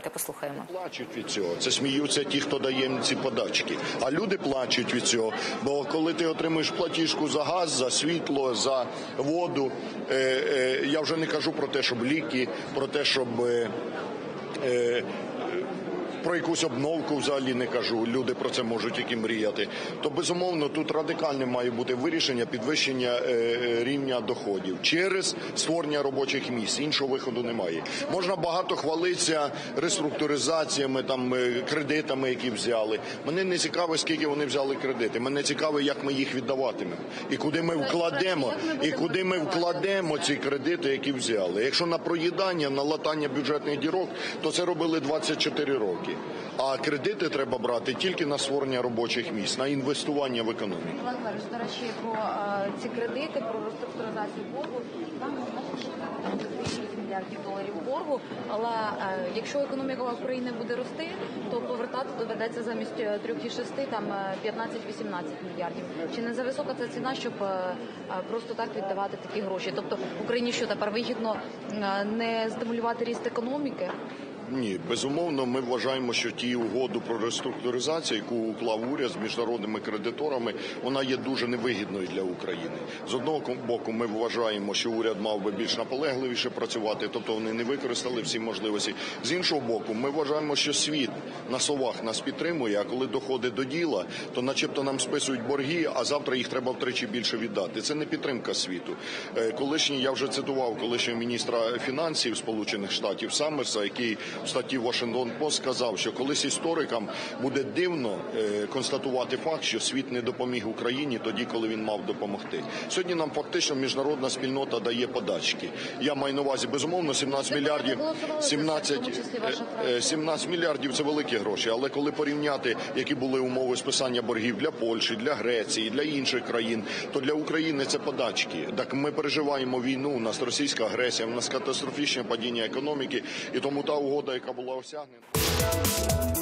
Давайте послухаємо. Плачуть від цього. Це сміються ті, хто дає ці подачки. А люди плачуть від цього. Бо коли ти отримуєш платіжку за газ, за світло, за воду, е, е, я вже не кажу про те, щоб ліки, про те, щоб. Е, е, про якусь обновку взагалі не кажу. Люди про це можуть тільки мріяти. То безумовно тут радикальне має бути вирішення підвищення е, рівня доходів через створення робочих місць. Іншого виходу немає. Можна багато хвалитися реструктуризаціями, там е, кредитами, які взяли. Мене не цікаво, скільки вони взяли кредити. Мене цікаво, як ми їх віддаватимемо і куди ми вкладемо, і куди ми вкладемо ці кредити, які взяли. Якщо на проїдання, на латання бюджетних дірок, то це робили 24 роки. А кредити треба брати тільки на створення робочих місць, на інвестування в економіку. Іван Федорович, до речі, про е, ці кредити, про реструктуризацію боргу. Там знаєш, 6 мільярдів доларів боргу. Але е, якщо економіка України буде рости, то повертати доведеться замість е, 3,6 там е, 15-18 мільярдів. Чи не за висока ця ціна, щоб е, е, просто так віддавати такі гроші? Тобто Україні що тепер вигідно е, не стимулювати ріст економіки? Ні, безумовно, ми вважаємо, що ті угоду про реструктуризацію, яку уклав уряд з міжнародними кредиторами, вона є дуже невигідною для України. З одного боку, ми вважаємо, що уряд мав би більш наполегливіше працювати, тобто вони не використали всі можливості. З іншого боку, ми вважаємо, що світ на словах нас підтримує, а коли доходить до діла, то начебто нам списують борги, а завтра їх треба втричі більше віддати. Це не підтримка світу. Е, Колишній я вже цитував колишнього міністра фінансів Сполучених Штатів Саммерса, який в статті Washington Post сказав, що колись історикам буде дивно е, констатувати факт, що світ не допоміг Україні тоді, коли він мав допомогти. Сьогодні нам фактично міжнародна спільнота дає подачки. Я маю на увазі безумовно 17 мільярдів. це, 17, в тому числі ваша е, фракція. е, 17 мільярдів це великі гроші, але коли порівняти, які були умови списання боргів для Польщі, для Греції, для інших країн, то для України це подачки. Так ми переживаємо війну, у нас російська агресія, у нас катастрофічне падіння економіки, і тому та угода, яка була осягнена.